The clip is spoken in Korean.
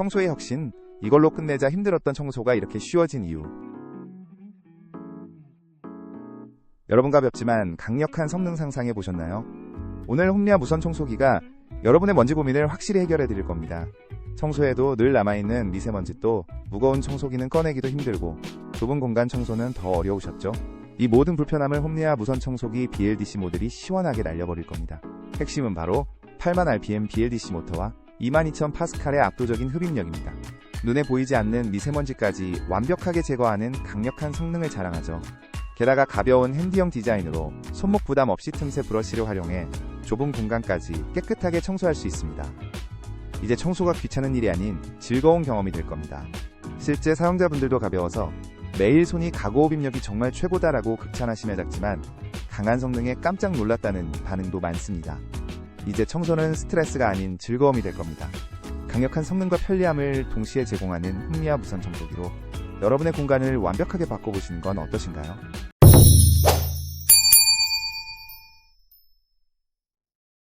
청소의 혁신, 이걸로 끝내자 힘들었던 청소가 이렇게 쉬워진 이유. 여러분과 뵙지만 강력한 성능 상상해 보셨나요? 오늘 홈리아 무선 청소기가 여러분의 먼지 고민을 확실히 해결해 드릴 겁니다. 청소에도 늘 남아있는 미세먼지도 무거운 청소기는 꺼내기도 힘들고 좁은 공간 청소는 더 어려우셨죠? 이 모든 불편함을 홈리아 무선 청소기 BLDC 모델이 시원하게 날려버릴 겁니다. 핵심은 바로 8만 RPM BLDC 모터와 22,000 파스칼의 압도적인 흡입력입니다. 눈에 보이지 않는 미세먼지까지 완벽하게 제거하는 강력한 성능을 자랑하죠. 게다가 가벼운 핸디형 디자인으로 손목 부담 없이 틈새 브러쉬를 활용해 좁은 공간까지 깨끗하게 청소할 수 있습니다. 이제 청소가 귀찮은 일이 아닌 즐거운 경험이 될 겁니다. 실제 사용자분들도 가벼워서 매일 손이 가고 흡입력이 정말 최고다라고 극찬하시며 작지만 강한 성능에 깜짝 놀랐다는 반응도 많습니다. 이제 청소는 스트레스가 아닌 즐거움이 될 겁니다. 강력한 성능과 편리함을 동시에 제공하는 흥미와 무선 청소기로 여러분의 공간을 완벽하게 바꿔보시는 건 어떠신가요?